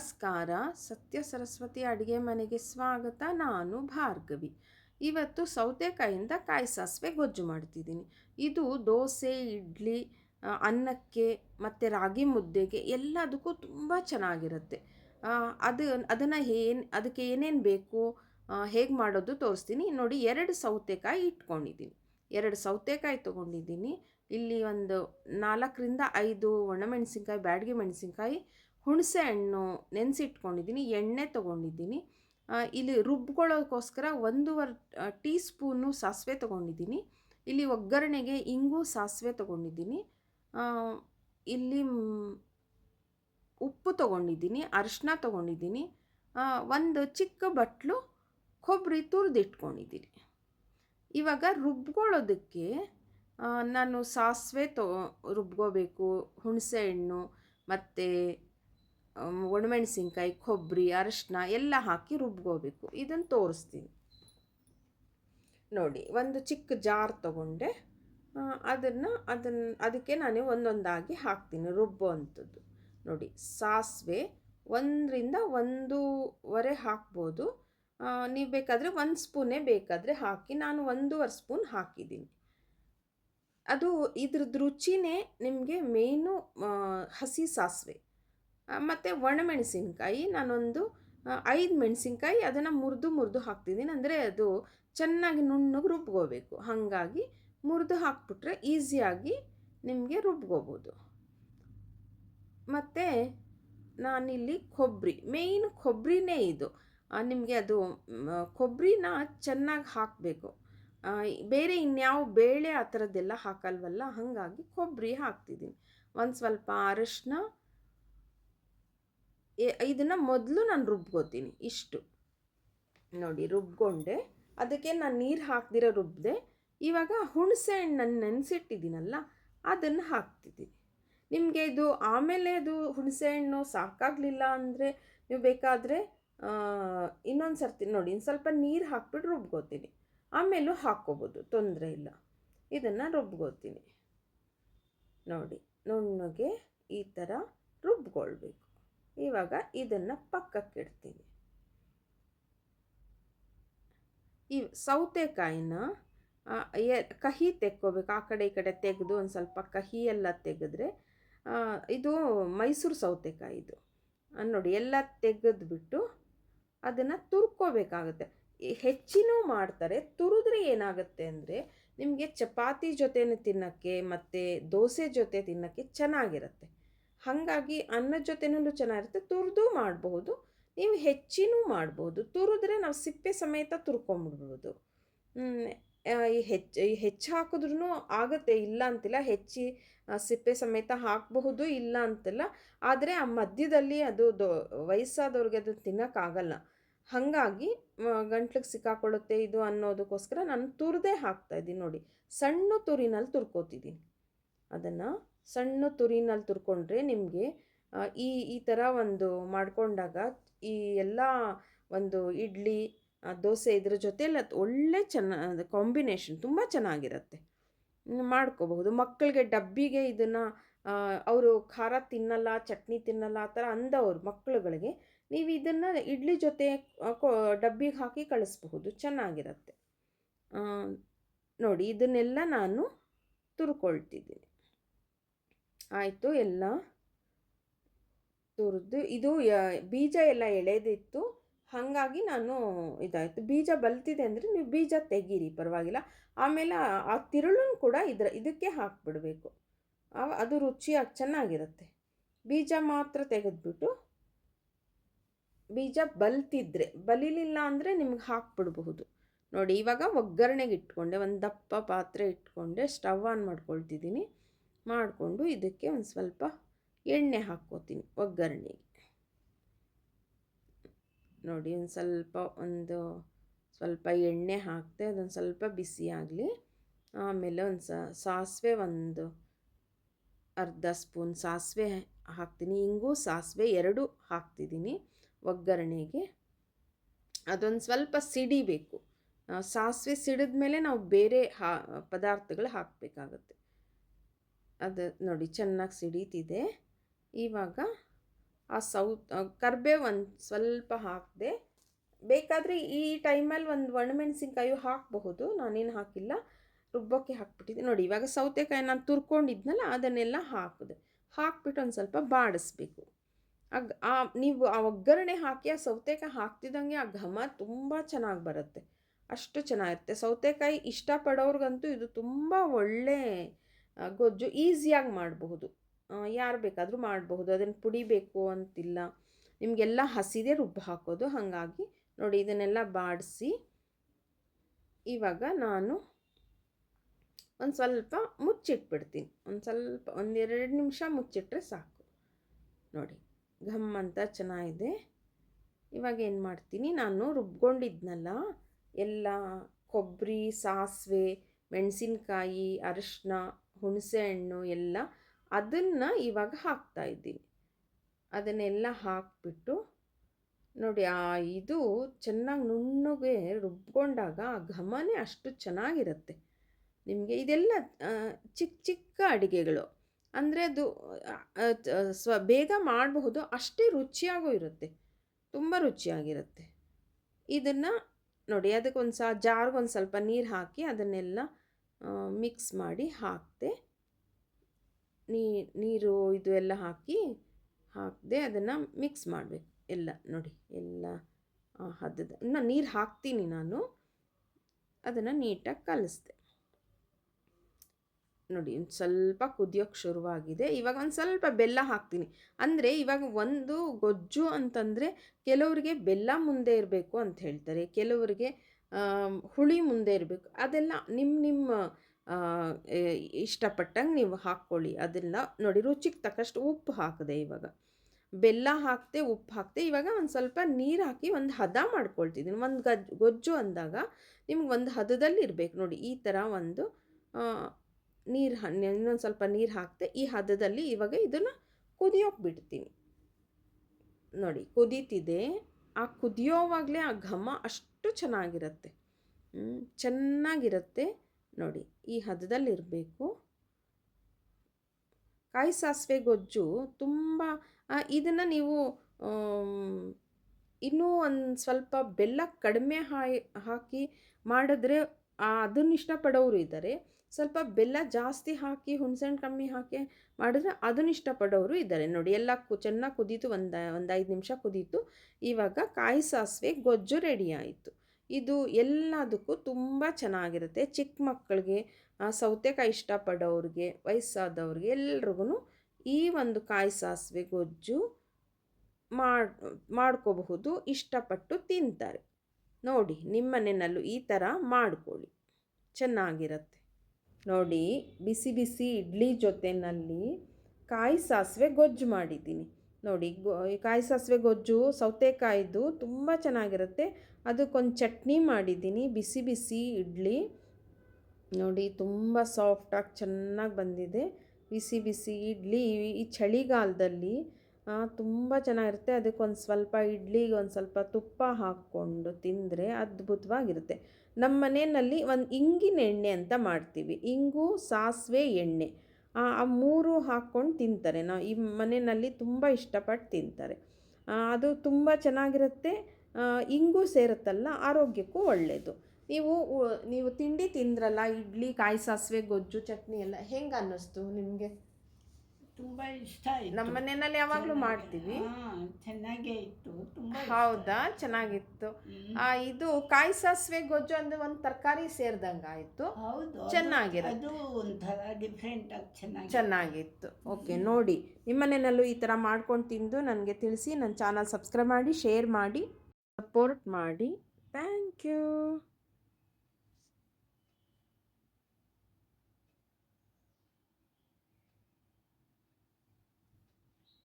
ನಮಸ್ಕಾರ. ಸತ್ಯ ಸರಸ್ವತಿ ಅಡುಗೆ ಮನೆಗೆ ಸ್ವಾಗತ. ನಾನು ಭಾರ್ಗವಿ. ಇವತ್ತು ಸೌತೆಕಾಯಿಂದ ಕಾಯಿ ಸಾಸಿವೆ ಗೊಜ್ಜು ಮಾಡ್ತಿದ್ದೀನಿ. ಇದು ದೋಸೆ, ಇಡ್ಲಿ ಅನ್ನಕ್ಕೆ ಮತ್ತು ರಾಗಿ ಮುದ್ದೆಗೆ ಎಲ್ಲದಕ್ಕೂ ತುಂಬ ಚೆನ್ನಾಗಿರುತ್ತೆ. ಅದು, ಅದನ್ನು ಏನು, ಅದಕ್ಕೆ ಏನೇನು ಬೇಕು ಹೇಗೆ ಮಾಡೋದು ತೋರಿಸ್ತೀನಿ. ನೋಡಿ, ಎರಡು ಸೌತೆಕಾಯಿ ಇಟ್ಕೊಂಡಿದ್ದೀನಿ. ಎರಡು ಸೌತೆಕಾಯಿ ತೊಗೊಂಡಿದ್ದೀನಿ. ಇಲ್ಲಿ ಒಂದು ನಾಲ್ಕರಿಂದ ಐದು ಒಣಮೆಣಸಿನ್ಕಾಯಿ ಬ್ಯಾಡಗಿ ಮೆಣಸಿನ್ಕಾಯಿ ಹುಣಸೆ ಹಣ್ಣು ನೆನೆಸಿಟ್ಕೊಂಡಿದ್ದೀನಿ, ಎಣ್ಣೆ ತೊಗೊಂಡಿದ್ದೀನಿ. ಇಲ್ಲಿ ರುಬ್ಕೊಳ್ಳೋಕ್ಕೋಸ್ಕರ ಒಂದೂವರೆ ಟೀ ಸ್ಪೂನು ಸಾಸಿವೆ ತೊಗೊಂಡಿದ್ದೀನಿ. ಇಲ್ಲಿ ಒಗ್ಗರಣೆಗೆ ಇಂಗು ಸಾಸಿವೆ ತೊಗೊಂಡಿದ್ದೀನಿ. ಇಲ್ಲಿ ಉಪ್ಪು ತೊಗೊಂಡಿದ್ದೀನಿ ಅರಿಶಿನ ತೊಗೊಂಡಿದ್ದೀನಿ. ಒಂದು ಚಿಕ್ಕ ಬಟ್ಲು ಕೊಬ್ಬರಿ ತುರಿದಿಟ್ಕೊಂಡಿದ್ದೀನಿ. ಇವಾಗ ರುಬ್ಕೊಳ್ಳೋದಕ್ಕೆ ನಾನು ಸಾಸಿವೆ ತೊ, ರುಬ್ಕೋಬೇಕು, ಹುಣಸೆ ಹಣ್ಣು, ಮತ್ತು ಒಣಮೆಣಸಿನ್ಕಾಯಿ ಕೊಬ್ಬರಿ ಅರಶಿನ ಎಲ್ಲ ಹಾಕಿ ರುಬ್ಕೋಬೇಕು. ಇದನ್ನು ತೋರಿಸ್ತೀನಿ. ನೋಡಿ, ಒಂದು ಚಿಕ್ಕ ಜಾರ್ ತಗೊಂಡೆ. ಅದನ್ನು ಅದನ್ನು ಅದಕ್ಕೆ ನಾನು ಒಂದೊಂದಾಗಿ ಹಾಕ್ತೀನಿ ರುಬ್ಬೋ ಅಂಥದ್ದು ನೋಡಿ, ಸಾಸಿವೆ ಒಂದರಿಂದ ಒಂದೂವರೆ ಹಾಕ್ಬೋದು. ನೀವು ಬೇಕಾದರೆ ಒಂದು ಸ್ಪೂನೇ ಬೇಕಾದರೆ ಹಾಕಿ ನಾನು ಒಂದೂವರೆ ಸ್ಪೂನ್ ಹಾಕಿದ್ದೀನಿ. ಅದು ಇದ್ರದ್ದು ರುಚಿನೇ ನಿಮಗೆ ಮೇಯ್ನು ಹಸಿ ಸಾಸಿವೆ. ಮತ್ತು ಒಣಮೆಣಸಿನ್ಕಾಯಿ ನಾನೊಂದು ಐದು ಮೆಣಸಿನ್ಕಾಯಿ ಅದನ್ನು ಮುರಿದು ಮುರಿದು ಹಾಕ್ತಿದ್ದೀನಿ ಅಂದರೆ ಅದು ಚೆನ್ನಾಗಿ ನುಣ್ಣಗೆ ರುಬ್ಕೋಬೇಕು ಹಾಗಾಗಿ ಮುರಿದು ಹಾಕ್ಬಿಟ್ರೆ ಈಸಿಯಾಗಿ ನಿಮಗೆ ರುಬ್ಕೋಬೋದು ಮತ್ತು ನಾನಿಲ್ಲಿ ಕೊಬ್ಬರಿ ಮೇಯ್ನ್ ಕೊಬ್ಬರಿನೇ ಇದು. ನಿಮಗೆ ಅದು ಕೊಬ್ಬರಿನ ಚೆನ್ನಾಗಿ ಹಾಕಬೇಕು. ಬೇರೆ ಇನ್ಯಾವ ಬೇಳೆ ಆ ಥರದ್ದೆಲ್ಲ ಹಾಕಲ್ವಲ್ಲ, ಹಾಗಾಗಿ ಕೊಬ್ಬರಿ ಹಾಕ್ತಿದ್ದೀನಿ ಒಂದು ಸ್ವಲ್ಪ ಅರಶಿನ ಇದನ್ನು ಮೊದಲು ನಾನು ರುಬ್ಕೋತೀನಿ, ಇಷ್ಟು. ನೋಡಿ, ರುಬ್ಕೊಂಡೆ. ಅದಕ್ಕೆ ನಾನು ನೀರು ಹಾಕ್ದಿರೋ ರುಬ್ಬಿದೆ ಇವಾಗ ಹುಣಸೆ ಹಣ್ಣನ್ನು ನೆನೆಸಿಟ್ಟಿದ್ದೀನಲ್ಲ, ಅದನ್ನು ಹಾಕ್ತಿದ್ದೀನಿ ನಿಮಗೆ ಇದು ಆಮೇಲೆ ಅದು ಹುಣಸೆ ಹಣ್ಣು ಸಾಕಾಗಲಿಲ್ಲ ಅಂದರೆ ನೀವು ಬೇಕಾದರೆ ಇನ್ನೊಂದು ಸರ್ತಿ ನೋಡಿ ಇನ್ನು ಸ್ವಲ್ಪ ನೀರು ಹಾಕ್ಬಿಟ್ಟು ರುಬ್ಕೋತೀನಿ. ಆಮೇಲೂ ಹಾಕ್ಕೋಬೋದು, ತೊಂದರೆ ಇಲ್ಲ. ಇದನ್ನು ರುಬ್ಕೋತೀನಿ. ನೋಡಿ, ನುಣ್ಣಗೆ ಈ ಥರ ರುಬ್ಕೊಳ್ಬೇಕು. ಇವಾಗ ಇದನ್ನು ಪಕ್ಕಕ್ಕಿಡ್ತೀವಿ ಈ ಸೌತೆಕಾಯಿನ ಕಹಿ ತೆಕ್ಕೋಬೇಕು. ಆ ಕಡೆ ಈ ಕಡೆ ತೆಗೆದು ಒಂದು ಸ್ವಲ್ಪ ಕಹಿ ಎಲ್ಲ ತೆಗೆದ್ರೆ ಇದು ಮೈಸೂರು ಸೌತೆಕಾಯಿ ಇದು. ನೋಡಿ ಎಲ್ಲ ತೆಗೆದ್ಬಿಟ್ಟು ಅದನ್ನು ತುರ್ಕೋಬೇಕಾಗುತ್ತೆ. ಹೆಚ್ಚಿನೂ ಮಾಡ್ತಾರೆ. ತುರಿದ್ರೆ ಏನಾಗುತ್ತೆ ಅಂದರೆ ನಿಮಗೆ ಚಪಾತಿ ಜೊತೆನೇ ತಿನ್ನೋಕ್ಕೆ ಮತ್ತು ದೋಸೆ ಜೊತೆ ತಿನ್ನೋಕ್ಕೆ ಚೆನ್ನಾಗಿರುತ್ತೆ. ಹಾಗಾಗಿ ಅನ್ನದ ಜೊತೆನೂ ಚೆನ್ನಾಗಿರುತ್ತೆ. ತುರಿದು ಮಾಡಬಹುದು. ನೀವು ಹೆಚ್ಚಿನೂ ಮಾಡ್ಬೋದು ತುರಿದ್ರೆ ನಾವು ಸಿಪ್ಪೆ ಸಮೇತ ತುರ್ಕೊಂಬಿಡ್ಬೋದು. ಈ ಹೆಚ್ಚು ಹೆಚ್ಚು ಹಾಕಿದ್ರೂ ಆಗುತ್ತೆ. ಇಲ್ಲ ಅಂತಿಲ್ಲ, ಹೆಚ್ಚಿ ಸಿಪ್ಪೆ ಸಮೇತ ಹಾಕಬಹುದು, ಇಲ್ಲ ಅಂತಿಲ್ಲ. ಆದರೆ ಆ ಮಧ್ಯದಲ್ಲಿ ಅದು ದೊ, ವಯಸ್ಸಾದವ್ರಿಗೆ ಅದು ತಿನ್ನೋಕ್ಕಾಗಲ್ಲ. ಹಾಗಾಗಿ ಗಂಟ್ಲಿಗೆ ಸಿಕ್ಕಾಕೊಳ್ಳುತ್ತೆ ಇದು ಅನ್ನೋದಕ್ಕೋಸ್ಕರ ನಾನು ತುರಿದೇ ಹಾಕ್ತಾಯಿದ್ದೀನಿ ನೋಡಿ. ಸಣ್ಣ ತುರಿನಲ್ಲಿ ತುರ್ಕೋತಿದ್ದೀನಿ. ಅದನ್ನು ಸಣ್ಣ ತುರಿನಲ್ಲಿ ತುರ್ಕೊಂಡ್ರೆ ನಿಮಗೆ ಈ ಈ ಥರ ಒಂದು ಮಾಡಿಕೊಂಡಾಗ ಈ ಎಲ್ಲ ಒಂದು ಇಡ್ಲಿ ದೋಸೆ ಇದ್ರ ಜೊತೆಯಲ್ಲಿ ಅದು ಒಳ್ಳೆ ಚೆನ್ನ ಕಾಂಬಿನೇಷನ್ ತುಂಬ ಚೆನ್ನಾಗಿರುತ್ತೆ. ಮಾಡ್ಕೋಬಹುದು. ಮಕ್ಕಳಿಗೆ ಡಬ್ಬಿಗೆ ಇದನ್ನು ಅವರು ಖಾರ ತಿನ್ನಲ್ಲ, ಚಟ್ನಿ ತಿನ್ನಲ್ಲ, ಆ ಥರ ಅಂದವರು ಮಕ್ಕಳುಗಳಿಗೆ ನೀವು ಇದನ್ನು ಇಡ್ಲಿ ಜೊತೆ ಡಬ್ಬಿಗೆ ಹಾಕಿ ಕಳಿಸ್ಬಹುದು. ಚೆನ್ನಾಗಿರುತ್ತೆ. ನೋಡಿ, ಇದನ್ನೆಲ್ಲ ನಾನು ತುರ್ಕೊಳ್ತಿದ್ದೀನಿ. ಆಯಿತು, ಎಲ್ಲ ತುರಿದು, ಇದು ಬೀಜ ಎಲ್ಲ ಎಳೆದಿತ್ತು. ಹಾಗಾಗಿ ನಾನು ಇದಾಯಿತು. ಬೀಜ ಬಲ್ತಿದೆ ಅಂದರೆ ನೀವು ಬೀಜ ತೆಗೀರಿ, ಪರವಾಗಿಲ್ಲ. ಆಮೇಲೆ ಆ- ತಿರುಳನ್ನು ಕೂಡ ಇದರ, ಇದಕ್ಕೆ ಹಾಕ್ಬಿಡಬೇಕು. ಅದು ರುಚಿಯಾಗಿ ಚೆನ್ನಾಗಿರುತ್ತೆ. ಬೀಜ ಮಾತ್ರ ತೆಗೆದ್ಬಿಟ್ಟು, ಬೀಜ ಬಲ್ತಿದ್ರೆ, ಬಲಿಲಿಲ್ಲ ಅಂದರೆ ನಿಮ್ಗೆ ಹಾಕ್ಬಿಡಬಹುದು. ನೋಡಿ, ಇವಾಗ ಒಗ್ಗರಣೆಗೆ ಇಟ್ಕೊಂಡೆ, ಒಂದು ದಪ್ಪ ಪಾತ್ರೆ ಇಟ್ಕೊಂಡೆ, ಸ್ಟವ್ ಆನ್ ಮಾಡ್ಕೊಳ್ತಿದ್ದೀನಿ. ಮಾಡಿಕೊಂಡು ಇದಕ್ಕೆ ಒಂದು ಸ್ವಲ್ಪ ಎಣ್ಣೆ ಹಾಕ್ಕೋತೀನಿ ಒಗ್ಗರಣೆಗೆ. ನೋಡಿ, ಒಂದು ಸ್ವಲ್ಪ ಒಂದು ಸ್ವಲ್ಪ ಎಣ್ಣೆ ಹಾಕ್ತೆ ಅದೊಂದು ಸ್ವಲ್ಪ ಬಿಸಿ ಆಗಲಿ, ಆಮೇಲೆ ಒಂದು ಸಾಸಿವೆ ಒಂದು ಅರ್ಧ ಸ್ಪೂನ್ ಸಾಸಿವೆ ಹಾಕ್ತೀನಿ. ಹಿಂಗೂ ಸಾಸಿವೆ ಎರಡು ಹಾಕ್ತಿದ್ದೀನಿ ಒಗ್ಗರಣೆಗೆ. ಅದೊಂದು ಸ್ವಲ್ಪ ಸಿಡಿಬೇಕು. ಸಾಸಿವೆ ಸಿಡಿದ ಮೇಲೆ ನಾವು ಬೇರೆ ಹಾ, ಪದಾರ್ಥಗಳು ಹಾಕಬೇಕಾಗತ್ತೆ. ಅದು ನೋಡಿ ಚೆನ್ನಾಗಿ ಸಿಡೀತಿದೆ. ಇವಾಗ ಆ ಸೌತ್ ಕರ್ಬೇವು ಒಂದು ಸ್ವಲ್ಪ ಹಾಕಿದೆ. ಬೇಕಾದರೆ ಈ ಟೈಮಲ್ಲಿ ಒಂದು ಒಣಮೆಣಸಿನ್ಕಾಯು ಹಾಕಬಹುದು. ನಾನೇನು ಹಾಕಿಲ್ಲ. ರುಬ್ಬೋಕ್ಕೆ ಹಾಕ್ಬಿಟ್ಟಿದ್ದೆ. ನೋಡಿ ಇವಾಗ ಸೌತೆಕಾಯಿ ನಾನು ತುರ್ಕೊಂಡಿದ್ನಲ್ಲ, ಅದನ್ನೆಲ್ಲ ಹಾಕಿದೆ. ಹಾಕ್ಬಿಟ್ಟು ಒಂದು ಸ್ವಲ್ಪ ಬಾಡಿಸ್ಬೇಕು. ಆಗ ಆ ನೀವು ಆ ಒಗ್ಗರಣೆ ಹಾಕಿ, ಆ ಸೌತೆಕಾಯಿ ಹಾಕ್ತಿದ್ದಂಗೆ ಆ ಘಮ ತುಂಬ ಚೆನ್ನಾಗಿ ಬರುತ್ತೆ. ಅಷ್ಟು ಚೆನ್ನಾಗಿರುತ್ತೆ. ಸೌತೆಕಾಯಿ ಇಷ್ಟಪಡೋರ್ಗಂತೂ ಇದು ತುಂಬ ಒಳ್ಳೆ ಗೊಜ್ಜು ಈಸಿಯಾಗಿ ಮಾಡಬಹುದು. ಯಾರು ಬೇಕಾದರೂ ಮಾಡಬಹುದು. ಅದನ್ನು ಪುಡಿಬೇಕು ಅಂತಿಲ್ಲ. ನಿಮಗೆಲ್ಲ ಹಸಿದೇ ರುಬ್ಬು ಹಾಕೋದು. ಹಾಗಾಗಿ ನೋಡಿ ಇದನ್ನೆಲ್ಲ ಬಾಡಿಸಿ ಇವಾಗ ನಾನು ಒಂದು ಸ್ವಲ್ಪ ಮುಚ್ಚಿಟ್ಬಿಡ್ತೀನಿ. ಒಂದು ಸ್ವಲ್ಪ ಒಂದೆರಡು ನಿಮಿಷ ಮುಚ್ಚಿಟ್ರೆ ಸಾಕು. ನೋಡಿ, ಘಮ್ ಅಂತ ಚೆನ್ನಾಗಿದೆ. ಇವಾಗ ಏನು ಮಾಡ್ತೀನಿ? ನಾನು ರುಬ್ಕೊಂಡಿದ್ನಲ್ಲ, ಎಲ್ಲ ಕೊಬ್ಬರಿ ಸಾಸಿವೆ, ಮೆಣಸಿನ್ಕಾಯಿ, ಅರಿಶಿನ ಹುಣಸೆಹಣ್ಣು ಎಲ್ಲ ಅದನ್ನು ಇವಾಗ ಹಾಕ್ತಾ ಇದ್ದೀನಿ. ಅದನ್ನೆಲ್ಲ ಹಾಕ್ಬಿಟ್ಟು ನೋಡಿ, ಆ ಇದು ಚೆನ್ನಾಗಿ ನುಣ್ಣಗೆ ರುಬ್ಕೊಂಡಾಗ ಆ ಘಮನೇ ಅಷ್ಟು ಚೆನ್ನಾಗಿರುತ್ತೆ. ನಿಮಗೆ ಇದೆಲ್ಲ ಚಿಕ್ಕ ಚಿಕ್ಕ ಅಡುಗೆಗಳು. ಅಂದರೆ ಅದು ಸ್ವ, ಬೇಗ ಮಾಡಬಹುದು, ಅಷ್ಟೇ ರುಚಿಯಾಗೂ ಇರುತ್ತೆ. ತುಂಬ ರುಚಿಯಾಗಿರುತ್ತೆ. ಇದನ್ನು ನೋಡಿ ಅದಕ್ಕೊಂದು ಸಹ ಜಾರ್ಗೊಂದು ಸ್ವಲ್ಪ ನೀರು ಹಾಕಿ ಅದನ್ನೆಲ್ಲ ಮಿಕ್ಸ್ ಮಾಡಿ ಹಾಕಿದೆ ನೀರು ಇದು ಎಲ್ಲ ಹಾಕಿ ಹಾಕಿದೆ ಅದನ್ನು ಮಿಕ್ಸ್ ಮಾಡಬೇಕು ಎಲ್ಲ ನೋಡಿ ಎಲ್ಲ ಹದ್ದದ ಹದದ. ಇನ್ನು ನೀರು ಹಾಕ್ತೀನಿ ನಾನು. ಅದನ್ನು ನೀಟಾಗಿ ಕಲಿಸ್ದೆ. ನೋಡಿ ಒಂದು ಸ್ವಲ್ಪ ಕುದಿಯೋಕ್ಕೆ ಶುರುವಾಗಿದೆ. ಇವಾಗ ಒಂದು ಸ್ವಲ್ಪ ಬೆಲ್ಲ ಹಾಕ್ತೀನಿ. ಅಂದರೆ ಇವಾಗ ಒಂದು ಗೊಜ್ಜು ಅಂತಂದರೆ ಕೆಲವರಿಗೆ ಬೆಲ್ಲ ಮುಂದೆ ಇರಬೇಕು ಅಂತ ಹೇಳ್ತಾರೆ. ಕೆಲವರಿಗೆ ಹುಳಿ ಮುಂದೆ ಇರಬೇಕು. ಅದೆಲ್ಲ ನಿಮ್ಮ ನಿಮ್ಮ ಇಷ್ಟಪಟ್ಟಂಗೆ ನೀವು ಹಾಕ್ಕೊಳ್ಳಿ. ಅದೆಲ್ಲ ನೋಡಿ ರುಚಿಗೆ ತಕ್ಕಷ್ಟು ಉಪ್ಪು ಹಾಕಿದೆ ಇವಾಗ. ಬೆಲ್ಲ ಹಾಕ್ತೆ ಉಪ್ಪು ಹಾಕ್ತೆ ಇವಾಗ ಒಂದು ಸ್ವಲ್ಪ ನೀರು ಹಾಕಿ ಒಂದು ಹದ ಮಾಡ್ಕೊಳ್ತಿದ್ದೀನಿ ಒಂದು ಗಜ್, ಗೊಜ್ಜು ಅಂದಾಗ ನಿಮ್ಗೆ ಒಂದು ಹದದಲ್ಲಿ ಇರಬೇಕು. ನೋಡಿ ಈ ಥರ ಒಂದು ನೀರು ಇನ್ನೊಂದು ಸ್ವಲ್ಪ ನೀರು ಹಾಕ್ತೆ ಈ ಹದದಲ್ಲಿ ಇವಾಗ ಇದನ್ನು ಕುದಿಯೋಕೆ ಬಿಡ್ತೀನಿ. ನೋಡಿ ಕುದೀತಿದೆ. ಆ ಕುದಿಯೋವಾಗಲೇ ಆ ಘಮ ಅಷ್ಟು ಚೆನ್ನಾಗಿರುತ್ತೆ. ಹ್ಮ್, ಚೆನ್ನಾಗಿರುತ್ತೆ ನೋಡಿ. ಈ ಹದದಲ್ಲಿರಬೇಕು. ಕಾಯಿ ಸಾಸಿವೆ ಗೊಜ್ಜು ತುಂಬ ಇದನ್ನು ನೀವು ಇನ್ನೂ ಒಂದು ಸ್ವಲ್ಪ ಬೆಲ್ಲ ಕಡಿಮೆ ಹಾಯ್ ಹಾಕಿ ಮಾಡಿದ್ರೆ ಅದನ್ನು ಇಷ್ಟಪಡೋರು ಇದ್ದಾರೆ ಸ್ವಲ್ಪ ಬೆಲ್ಲ ಜಾಸ್ತಿ ಹಾಕಿ, ಹುಣಸೆಹಣ್ಣು ಕಮ್ಮಿ ಹಾಕಿ ಮಾಡಿದ್ರೆ ಅದನ್ನು ಇಷ್ಟಪಡೋರು ಇದ್ದಾರೆ. ನೋಡಿ, ಎಲ್ಲ ಕು, ಚೆನ್ನಾಗಿ ಕುದೀತು. ಒಂದು ಒಂದು ಐದು ನಿಮಿಷ ಕುದೀತು. ಇವಾಗ ಕಾಯಿ ಸಾಸಿವೆ ಗೊಜ್ಜು ರೆಡಿ ಆಯಿತು. ಇದು ಎಲ್ಲದಕ್ಕೂ ತುಂಬ ಚೆನ್ನಾಗಿರುತ್ತೆ. ಚಿಕ್ಕ ಮಕ್ಕಳಿಗೆ ಸೌತೆಕಾಯಿ ಇಷ್ಟಪಡೋರಿಗೆ, ವಯಸ್ಸಾದವ್ರಿಗೆ ಎಲ್ರಿಗೂ ಈ ಒಂದು ಕಾಯಿ ಸಾಸಿವೆ ಗೊಜ್ಜು ಮಾಡ್, ಮಾಡ್ಕೋಬಹುದು. ಇಷ್ಟಪಟ್ಟು ತಿಂತಾರೆ. ನೋಡಿ, ನಿಮ್ಮ ಮನೆಯಲ್ಲೂ ಈ ಥರ ಮಾಡ್ಕೊಳ್ಳಿ. ಚೆನ್ನಾಗಿರುತ್ತೆ. ನೋಡಿ, ಬಿಸಿ ಬಿಸಿ ಇಡ್ಲಿ ಜೊತೆಯಲ್ಲಿ ಕಾಯಿ ಸಾಸಿವೆ ಗೊಜ್ಜು ಮಾಡಿದ್ದೀನಿ. ನೋಡಿ ಕಾಯಿ ಸಾಸಿವೆ ಗೊಜ್ಜು, ಸೌತೆಕಾಯಿದು ತುಂಬ ಚೆನ್ನಾಗಿರುತ್ತೆ. ಅದಕ್ಕೊಂದು ಚಟ್ನಿ ಮಾಡಿದ್ದೀನಿ, ಬಿಸಿ ಬಿಸಿ ಇಡ್ಲಿ. ನೋಡಿ, ತುಂಬ ಸಾಫ್ಟಾಗಿ ಚೆನ್ನಾಗಿ ಬಂದಿದೆ. ಬಿಸಿ ಬಿಸಿ ಇಡ್ಲಿ ಈ ಚಳಿಗಾಲದಲ್ಲಿ ತುಂಬ ಚೆನ್ನಾಗಿರುತ್ತೆ. ಅದಕ್ಕೊಂದು ಸ್ವಲ್ಪ ಇಡ್ಲಿಗೆ ಒಂದು ಸ್ವಲ್ಪ ತುಪ್ಪ ಹಾಕ್ಕೊಂಡು ತಿಂದರೆ ಅದ್ಭುತವಾಗಿರುತ್ತೆ. ನಮ್ಮ ಮನೆಯಲ್ಲಿ ಒಂದು ಇಂಗಿನ ಎಣ್ಣೆ ಅಂತ ಮಾಡ್ತೀವಿ. ಇಂಗು, ಸಾಸಿವೆ, ಎಣ್ಣೆ. ಆ ಮೂರು ಹಾಕ್ಕೊಂಡು ತಿಂತಾರೆ. ನಾವು ಈ ಮನೆಯಲ್ಲಿ ತುಂಬ ಇಷ್ಟಪಟ್ಟು ತಿಂತಾರೆ. ಅದು ತುಂಬ ಚೆನ್ನಾಗಿರುತ್ತೆ. ಇಂಗು ಸೇರುತ್ತಲ್ಲ, ಆರೋಗ್ಯಕ್ಕೂ ಒಳ್ಳೆಯದು ನೀವು ನೀವು ತಿಂಡಿ ತಿಂದ್ರಲ್ಲ, ಇಡ್ಲಿ, ಕಾಯಿ ಸಾಸಿವೆ, ಗೊಜ್ಜು, ಚಟ್ನಿ ಎಲ್ಲ ಹೆಂಗೆ ಅನ್ನಿಸ್ತು ನಿಮಗೆ? ತುಂಬಾ ಇಷ್ಟ ಆಯ್ತು ನಮ್ಮ ಮನೆಯಲ್ಲಿ ಯಾವಾಗಲೂ ಮಾಡ್ತೀವಿ. ಹಾ, ಚೆನ್ನಾಗೇ ಇತ್ತು. ತುಂಬಾ ಹೌದಾ? ಚೆನ್ನಾಗಿತ್ತು. ಆ, ಇದು ಕಾಯಿ ಸಾಸಿವೆ ಗೊಜ್ಜು ಅಂದ್ರೆ ಒಂದು ತರಕಾರಿ ಸೇರ್ದಂಗ ಆಯ್ತು. ಹೌದು ಅದು- ಚೆನ್ನಾಗಿರುತ್ತೆ. ಅದು ಒಂಥರ ಡಿಫ್ರೆಂಟ್ ಆಗಿ ಚೆನ್ನಾಗಿ ಚೆನ್ನಾಗಿತ್ತು. ಓಕೆ ನೋಡಿ. ನಿಮ್ಮನೆಯಲ್ಲೂ ಈ ಥರ ಮಾಡ್ಕೊಂಡು ತಿಂದು ನನಗೆ ತಿಳಿಸಿ ನನ್ನ ಚಾನಲ್ ಸಬ್ಸ್ಕ್ರೈಬ್ ಮಾಡಿ ಶೇರ್ ಮಾಡಿ ಸಪೋರ್ಟ್ ಮಾಡಿ. Thank you.